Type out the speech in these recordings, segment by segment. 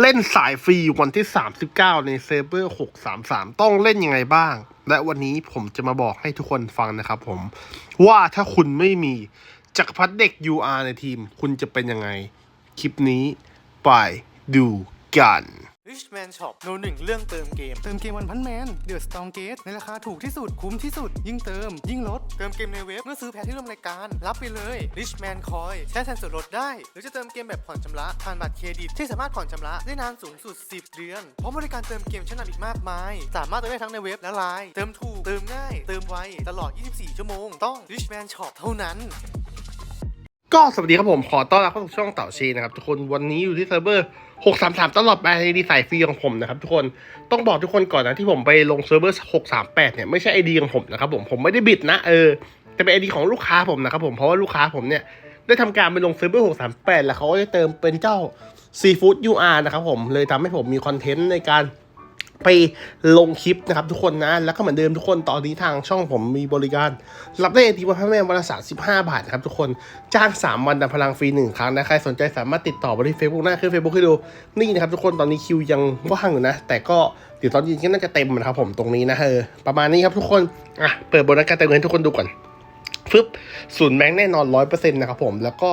เล่นสายฟรีวันที่ 39 ในเซเบอร์633 ต้องเล่นยังไงบ้าง และวันนี้ผมจะมาบอกให้ทุกคนฟังนะครับผม ว่าถ้าคุณไม่มีจักรพรรดิเด็ก UR ในทีม คุณจะเป็นยังไง คลิปนี้ไปดูกัน Richman Shop โนหนึ่งเรื่องเติมเกม เติมเกมวันพันแมนเดือดสตองเกตในราคาถูกที่สุดคุ้มที่สุด ยิ่งเติม ยิ่งลดเติมเกมในเว็บเมื่อซื้อแพ็คที่ร่วมรายการ รับไปเลย Richman Coin ใช้แทนส่วนลดได้ หรือจะเติมเกมแบบผ่อนชำระผ่านบัตรเครดิตที่สามารถผ่อนชำระได้นานสูงสุด 10 เดือนพร้อมบริการเติมเกมชั้นนำอีกมากมาย สามารถเติมได้ทั้งในเว็บและไลน์เติมถูกเติมง่าย เติมไวตลอด 24 ชั่วโมง ต้อง Richman Shop เท่านั้นก็สวัสดีครับผมขอต้อนรับเข้าสู่ช่องเต่าชีนะครับทุกคนวันนี้อยู่ที่เซิร์ฟเวอร์ 633ตลอดไปในดีไซน์ฟรีของผมนะครับทุกคนต้องบอกทุกคนก่อนนะที่ผมไปลงเซิร์ฟเวอร์638เนี่ยไม่ใช่ไอดีของผมนะครับผมผมไม่ได้บิดนะเออแต่เป็นไอดีของลูกค้าผมนะครับผมเพราะว่าลูกค้าผมเนี่ยได้ทำการไปลงเซิร์ฟเวอร์638แล้วเขาก็ได้เติมเป็นเจ้า Seafood UR นะครับผมเลยทำให้ผมมีคอนเทนต์ในการ ไปลงคลิปนะครับทุกคนนะ แล้วก็เหมือนเดิมทุกคนตอนนี้ทางช่องผมมีบริการ รับได้ทีวันพ่อแม่วันละสามสิบห้าบาทนะครับทุกคนจ้าง3วันดับพลังฟรีหนึ่งครั้งนะใครสนใจสามารถติดต่อมาที่ Facebook หน้าขึ้น Facebook ให้ดูนี่นะครับทุกคนตอนนี้คิวยังว่างอยู่นะ แต่ก็เดี๋ยวตอนเย็นก็น่าจะเต็มนะครับผมตรงนี้นะเออประมาณนี้ครับทุกคนอะเปิดบริการเติมเงินทุกคนดูก่อน ฟึบศูนย์แบงค์แน่นอนร้อยเปอร์เซ็นต์นะครับผม แล้วก็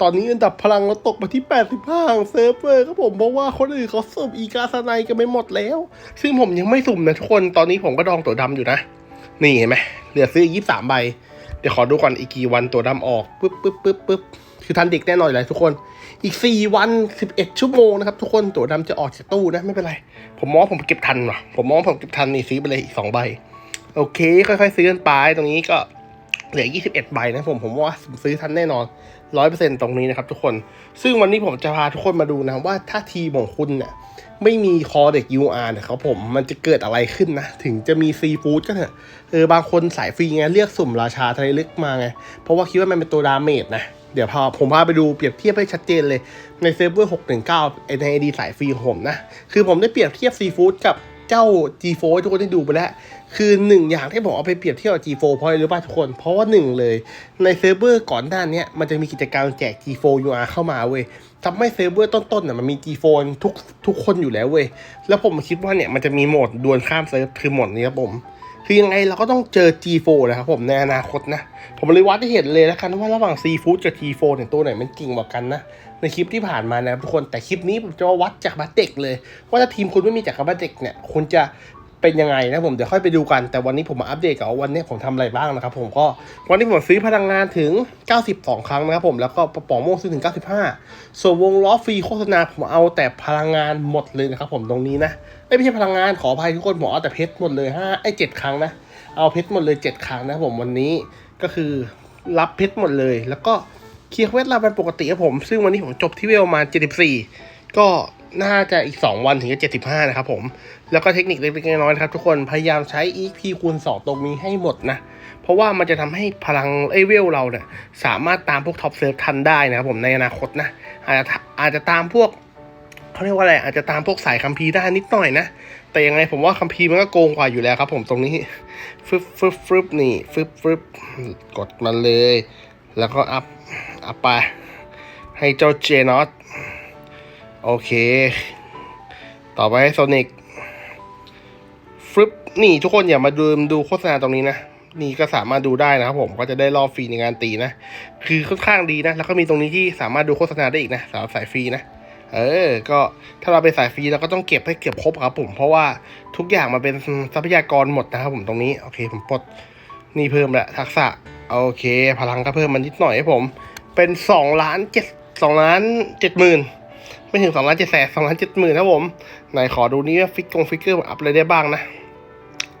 ตอนนี้อันดับพลังเราตกมาที่ 85ของเซิร์ฟเวอร์ครับผมเพราะว่าคนอื่นเขาสุ่มอีกาสไนกันไปหมดแล้ว ซึ่งผมยังไม่สุ่มนะทุกคนตอนนี้ผมก็ดองตัวดำอยู่นะ นี่เห็นไหมเหลือซื้อยี่สามใบ เดี๋ยวขอดูก่อนอีกกี่วันตัวดำออกปึ๊บปึ๊บปึ๊บปึ๊บคือทันเด็กแน่นอนอยู่แล้วทุกคน อีกสี่วันสิบเอ็ดชั่วโมงนะครับทุกคนตัวดำจะออกจากตู้นะไม่เป็นไร ผมมองผมเก็บทันว่ะผมมองผมเก็บทันนี่ซื้อไปเลยอีกสองใบโอเค ค่อยๆซื้อกันไปตรงนี้ก็ เหลือ 21 ใบนะผม ผมว่าซื้อทันแน่นอน 100%ตรงนี้นะครับทุกคน ซึ่งวันนี้ผมจะพาทุกคนมาดูนะว่าถ้าทีของคุณเนี่ยไม่มีคอเด็ก UR นะครับผม มันจะเกิดอะไรขึ้นนะ ถึงจะมีซีฟู้ดก็เถอะ เออ บางคนสายฟรีไงเรียกสุ่มราชาทะเลลึกมาไง เพราะว่าคิดว่ามันเป็นตัวดาเมจนะ เดี๋ยวพาผมพาไปดูเปรียบเทียบให้ชัดเจนเลย ในเซิร์ฟเวอร์ 619ในไอดีสายฟรีของผมนะ คือผมได้เปรียบเทียบซีฟู้ดกับ เจ้า G4 ทุกคนได้ดูไปแล้ว คือหนึ่งอย่างที่ผมเอาไปเปรียบเทียบกับ G4 เพราะอะไรรู้ป่ะทุกคน เพราะว่าหนึ่งเลย ในเซิร์ฟเวอร์ก่อนหน้านี้มันจะมีกิจกรรมแจก G4 UR เข้ามาเว้ยทำให้เซิร์ฟเวอร์ต้นๆน่ะมันมี G4 ทุกทุกคนอยู่แล้วเว้ยแล้วผมคิดว่าเนี่ยมันจะมีโหมดดวลข้ามเซิร์ฟคือโหมดนี้ครับผม คือยังไงเราก็ต้องเจอ G4 นะครับผมในอนาคตนะ ผมเลยวัดให้เห็นเลยแล้วกันว่าระหว่าง Seafood กับ G4 เนี่ยตัวไหนมันจริงกว่ากันนะ ในคลิปที่ผ่านมานะทุกคนแต่คลิปนี้ผมจะวัดจากบัตเด็กเลย ว่าถ้าทีมคุณไม่มีจากบัตเด็กเนี่ยคุณจะ เป็นยังไงนะผมเดี๋ยวค่อยไปดูกันแต่วันนี้ผมมาอัปเดตกับวันนี้ผมทำอะไรบ้างนะครับผมก็วันนี้ผมซื้อพลังงานถึง 92 ครั้งนะครับผมแล้วก็ป๋องโม่วงซื้อถึง 95 ส่วนวงล้อฟรีโฆษณาผมเอาแต่พลังงานหมดเลยนะครับผมตรงนี้นะไม่ใช่พลังงานขออภัยทุกคนผมเอาแต่เพชรหมดเลยห้าไอ้เจ็ดครั้งนะเอาเพชรหมดเลยเจ็ดครั้งนะผมวันนี้ก็คือรับเพชรหมดเลย แล้วก็เคลียร์เวทเราเป็นปกติครับผม ซึ่งวันนี้ผมจบที่เวลมา 74 ก็ น่าจะอีก 2 วันถึงจะ75 นะครับผม แล้วก็เทคนิคเล็กๆน้อยๆครับทุกคนพยายามใช้ EP คูณ 2 ตรงนี้ให้หมดนะ เพราะว่ามันจะทำให้พลังไอเวลเราเนี่ยสามารถตามพวกท็อปเซิร์ฟทันได้นะครับผมในอนาคตนะ อาจจะอาจจะตามพวกเขาเรียกว่าอะไรอาจจะตามพวกสายคัมภีร์ได้นิดหน่อยนะ แต่ยังไงผมว่าคัมภีร์มันก็โกงกว่าอยู่แล้วครับ ผมตรงนี้ฟึบฟึบฟึบนี่ฟึบฟึบกดมันเลย แล้วก็อัพอัพไปให้เจ้าเจนอต โอเค ต่อไปให้โซนิกฟึบนี่ทุกคนอย่ามาดูดูโฆษณาตรงนี้นะ นี่ก็สามารถดูได้นะครับผมก็จะได้รอบฟรีในงานตีนะ คือค่อนข้างดีนะ แล้วก็มีตรงนี้ที่สามารถดูโฆษณาได้อีกนะสำหรับสายฟรีนะเออ ก็ถ้าเราเป็นสายฟรีเราก็ต้องเก็บให้เก็บครบครับผม เพราะว่าทุกอย่างมันเป็นทรัพยากรหมดนะครับผมตรงนี้ โอเค ผมปลดนี่เพิ่มละทักษะ โอเค พลังก็เพิ่มมันนิดหน่อยให้ผม เป็นสองล้านเจ็ดสองล้านเจ็ดหมื่น ไม่ถึงสองล้านเจ็ดแสนสองล้านเจ็ดหมื่นครับผมไหนขอดูนี่ว่าฟิกกงฟิกเกอร์อัพอะไรได้บ้างนะ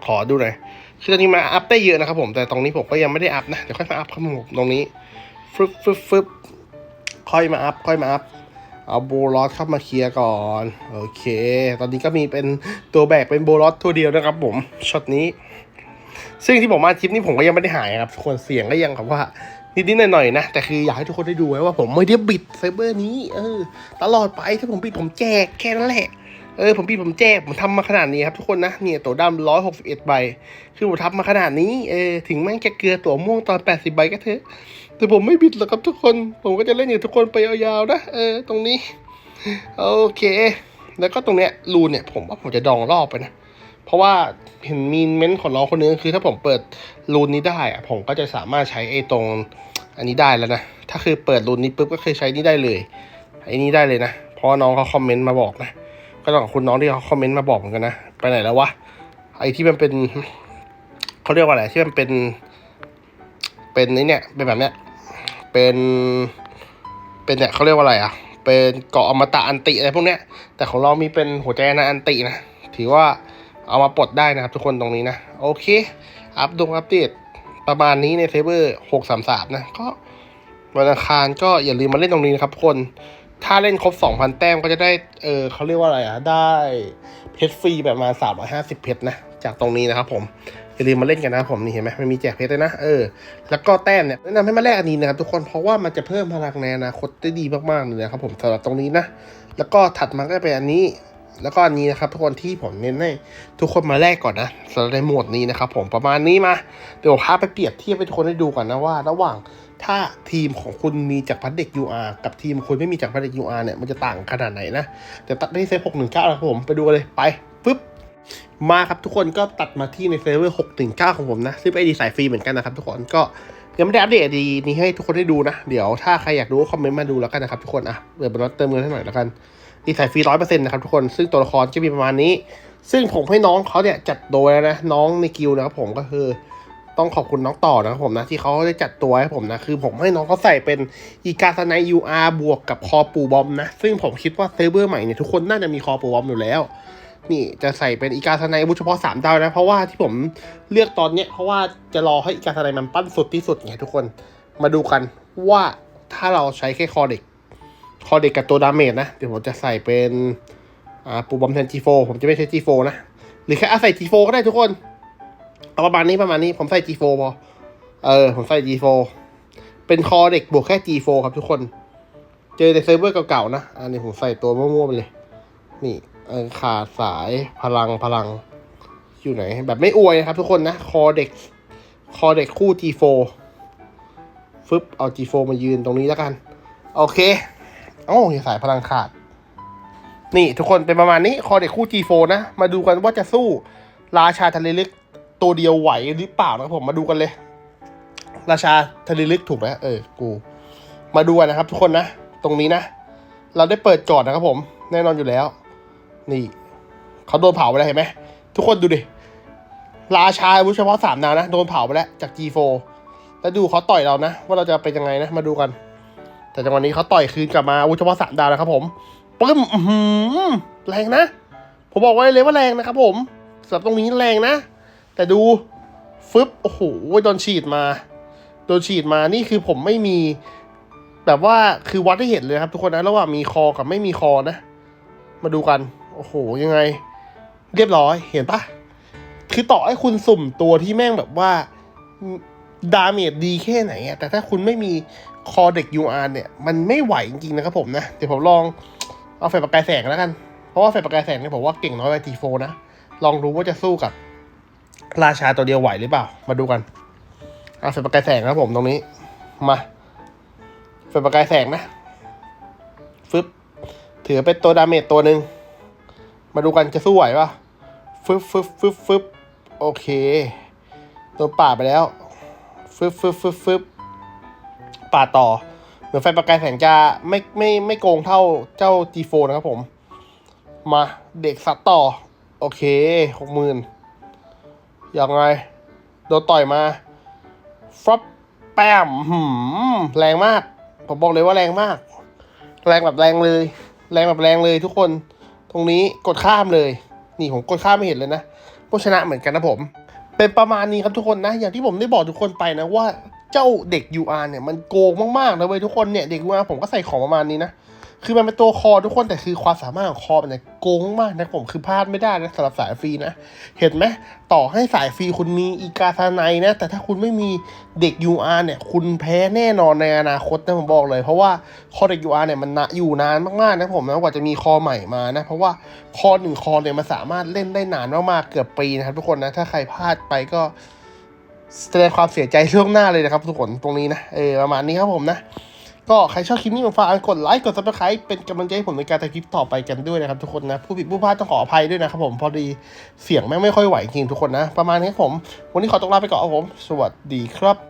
ขอดูหน่อยคือตอนนี้มาอัพได้เยอะนะครับผมแต่ตรงนี้ผมก็ยังไม่ได้อัพนะเดี๋ยวค่อยมาอัพครับผมตรงนี้ฟึบฟึบฟึบค่อยมาอัพค่อยมาอัพเอาโบลอสเข้ามาเคลียร์ก่อน โอเค ตอนนี้ก็มีเป็นตัวแบกเป็นโบลอสตัวเดียวนะครับผมช็อตนี้ ซึ่งที่ผมมาคลิปนี้ผมก็ยังไม่ได้หายครับทุกคนเสียงก็ยังแบบว่า นิดๆหน่อยๆนะ แต่คืออยากให้ทุกคนได้ดูไว้ว่าผมไม่ได้บิดไซเบอร์นี้ เออ ตลอดไปถ้าผมบิดผมแจกแค่นั้นแหละ เออ ผมบิดผมแจก ผมทำมาขนาดนี้ครับทุกคนนะ เนี่ยตัวดำร้อยหกสิบเอ็ดใบ คือผมทำมาขนาดนี้ เออ ถึงแม่งจะเกลือตัวม่วงตอนแปดสิบใบก็เถอะ แต่ผมไม่บิดหรอกครับทุกคน ผมก็จะเล่นอย่างทุกคนไปยาวๆนะ เออ ตรงนี้ โอเค แล้วก็ตรงเนี้ยรูเนี่ยผมว่าผมจะดองรอบไปนะ เพราะว่าเห็นมีเม้นต์ของน้องคนนึงคือถ้าผมเปิดรูนนี้ได้อะผมก็จะสามารถใช้ไอ้ตรงอันนี้ได้แล้วนะ ถ้าคือเปิดรูนนี้ปุ๊บก็คือใช้นี่ได้เลยไอ้นี้ได้เลยนะ เพราะน้องเขาคอมเมนต์มาบอกนะ ก็ต้องขอบคุณน้องที่เขาคอมเมนต์มาบอกเหมือนกันนะ ไปไหนแล้ววะ ไอ้ที่มันเป็นเขาเรียกว่าอะไรที่มันเป็น เป็นไอ้เนี่ย เป็นแบบเนี้ย เป็น เป็นเนี่ยเขาเรียกว่าอะไรอะ เป็นเกาะอมตะอันติอะไรพวกเนี้ย แต่ของเรามีเป็นหัวใจนะอันตินะ ถือว่า เอามาปลดได้นะครับทุกคนตรงนี้นะ โอเค อัปดงอัปเดตประมาณนี้ในเซเบอร์หกสามสามนะ ก็วันอังคารก็อย่าลืมมาเล่นตรงนี้นะครับทุกคน ถ้าเล่นครบสองพันแต้มก็จะได้ เออเขาเรียกว่าอะไรอะ ได้เพชรฟรีแบบมาสามร้อยห้าสิบเพชรนะ จากตรงนี้นะครับผมอย่าลืมมาเล่นกันนะผมนี่เห็นไหมมันมีแจกเพชรด้วยนะเออแล้วก็แต้มเนี่ยแนะนำให้มาแลกอันนี้นะครับทุกคนเพราะว่ามันจะเพิ่มพลังในอนาคตได้ดีมากๆเลยนะครับผมสำหรับตรงนี้นะ แล้วก็ถัดมาก็เป็นอันนี้ แล้วก็อันนี้นะครับทุกคนที่ผมเน้นให้ทุกคนมาแลกก่อนนะสำหรับในโหมดนี้นะครับ ผมประมาณนี้มาเดี๋ยวพาไปเปรียบเทียบให้ทุกคนได้ดูก่อนนะว่า ระหว่างถ้าทีมของคุณมีจากพัดเด็ก UR กับทีมคุณไม่มีจากพัดเด็ก UR เนี่ยมันจะต่างขนาดไหนนะเดี๋ยวตัดที่เซฟ619นะครับผมไปดูเลยไปปึ๊บมาครับทุกคนก็ตัดมาที่ในเซฟเวอร์6ถึง9ของผมนะซึ่งเป็นไอดีสายฟรีเหมือนกันนะครับทุกคนก็ยังไม่ได้อัปเดตไอดีนี้ให้ทุกคนได้ดูนะ เดี๋ยวถ้าใครอยากดูก็คอมเมนต์มาดูแล้วกันนะครับทุกคนอะเปิดบนรถเติมเงินให้หน่อยแล้วกัน ดีสายฟรีร้อยเปอร์เซ็นต์นะครับทุกคนซึ่งตัวละครจะมีประมาณนี้ ซึ่งผมให้น้องเขาเนี่ยจัดโดยแล้วนะน้องในกิลนะครับผมก็คือต้องขอบคุณน้องต่อนะครับผมนะที่เขาได้จัดตัวให้ผมนะคือผมให้น้องเขาใส่เป็นอีกาสไนยูอาร์บวกกับคอปูบอมนะ ซึ่งผมคิดว่าเซเบอร์ใหม่เนี่ยทุกคนน่าจะมีคอปูบอมอยู่แล้ว นี่จะใส่เป็นอีกาสไนบุเฉพาะสามดาวนะ เพราะว่าที่ผมเลือกตอนเนี้ยเพราะว่าจะรอให้อีกาสไนมันปั้นสุดที่สุดไงทุกคนมาดูกันว่าถ้าเราใช้แค่คอเด็ก คอเด็กกับตัวดาเมจนะ เดี๋ยวผมจะใส่เป็นอ่าปูบอมแทน G4 ผมจะไม่ใช้ G4 นะ หรือแค่อาใส่ G4 ก็ได้ทุกคน เอาประมาณนี้ประมาณนี้ผมใส่ G4 พอ เออ ผมใส่ G4 เป็นคอเด็กบวกแค่ G4 ครับทุกคน เจอในเซิร์ฟเวอร์เก่าๆนะ อันนี้ผมใส่ตัวมั่วๆไปเลย นี่ขาดสายพลังพลัง อยู่ไหน แบบไม่อวยนะครับทุกคนนะ คอเด็ก คอเด็กคู่ G4 ฟึบเอา G4 มายืนตรงนี้แล้วกัน โอเค เอ้าอย่าสายพลังขาด นี่ทุกคนเป็นประมาณนี้คอเด็กคู่ G4 นะ มาดูกันว่าจะสู้ราชาทะเลลึกตัวเดียวไหวหรือเปล่านะครับผมมาดูกันเลย ราชาทะเลลึกถูกไหมเออกู มาดูกันนะครับ ทุกคนนะ ตรงนี้นะ เราได้เปิดก่อนนะครับผม แน่นอนอยู่แล้ว นี่เขาโดนเผาไปแล้วเห็นไหมทุกคนดูดิราชาอาวุธเฉพาะสามนาวนะ โดนเผาไปแล้วจาก G4 แล้วดูเขาต่อยเรานะ ว่าเราจะเป็นยังไงนะ มาดูกัน แต่จังหวะนี้เขาต่อยคืนกลับมาอาวุธเฉพาะสามดาวนะครับผมปึ้มแรงนะ ผมบอกไว้เลยว่าแรงนะครับผมสำหรับตรงนี้แรงนะ แต่ดูฟึบโอ้โหโดนฉีดมาโดนฉีดมานี่คือผมไม่มี แบบว่าคือวัดให้เห็นเลยครับ ทุกคนนะระหว่างมีคอกับไม่มีคอนะ มาดูกัน โอ้โหยังไง เรียบร้อยเห็นปะคือต่อให้คุณสุ่มตัวที่แม่งแบบว่า ดาเมจดีแค่ไหนอะแต่ถ้าคุณไม่มีคอเด็ก UR เนี่ย มันไม่ไหวจริงๆนะครับผมนะ เดี๋ยวผมลองเอาไฟประกายแสงแล้วกัน เพราะว่าไฟประกายแสงเนี่ยผมว่าเก่งน้อยกว่าทีโฟนะ ลองดูว่าจะสู้กับราชาตัวเดียวไหวหรือเปล่า มาดูกัน เอาไฟประกายแสงนะครับผมตรงนี้ มาไฟประกายแสงนะฟึบถือเป็นตัวดาเมจตัวหนึ่ง มาดูกันจะสู้ไหวปะฟึบฟึบฟึบฟึบโอเคโดนป่าไปแล้ว ฟึบฟึบฟึบฟึบป่าดต่อ เหมือนไฟประกายแสงจะไม่ไม่ไม่โกงเท่าเจ้า G4 นะครับผม มาเด็กสัตว์ต่อ โอเคหกหมื่นยังไง โดนต่อยมาฟรอปแปมหืมแรงมาก ผมบอกเลยว่าแรงมาก แรงแบบแรงเลย แรงแบบแรงเลยทุกคน ตรงนี้กดข้ามเลย นี่ผมกดข้ามไม่เห็นเลยนะก็ชนะเหมือนกันนะผม เป็นประมาณนี้ครับทุกคนนะ อย่างที่ผมได้บอกทุกคนไปนะว่าเจ้าเด็ก UR เนี่ยมันโกงมากๆนะเว้ยทุกคนเนี่ยเด็ก UR ผมก็ใส่ของประมาณนี้นะ คือมันเป็นตัวคอทุกคนแต่คือความสามารถของคอมันเนี่ยโกงมากนะผมคือพลาดไม่ได้นะสำหรับสายฟรีนะ เห็นไหมต่อให้สายฟรีคุณมีอีกาซาไนนะ แต่ถ้าคุณไม่มีเด็ก UR เนี่ย คุณแพ้แน่นอนในอนาคตนะผมบอกเลย เพราะว่าคอเด็ก UR เนี่ยมันนะอยู่นานมากๆนะผมนะกว่าจะมีคอใหม่มานะ เพราะว่าคอหนึ่งคอเนี่ยมันสามารถเล่นได้นานมากๆเกือบปีนะครับทุกคนนะถ้าใครพลาดไปก็แสดงความเสียใจล่วงหน้าเลยนะครับทุกคนตรงนี้นะเออประมาณนี้ครับผมนะ ก็ใครชอบคลิปนี้ผมฝากกดไลค์กดซับสไครป์เป็นกำลังใจให้ผมในการทำคลิปต่อไปกันด้วยนะครับทุกคนนะ ผู้ผิดผู้พลาดต้องขออภัยด้วยนะครับผมพอดีเสียงแม่งไม่ค่อยไหวจริงทุกคนนะ ประมาณนี้ครับผม วันนี้ขอตัวลาไปก่อนครับผม สวัสดีครับ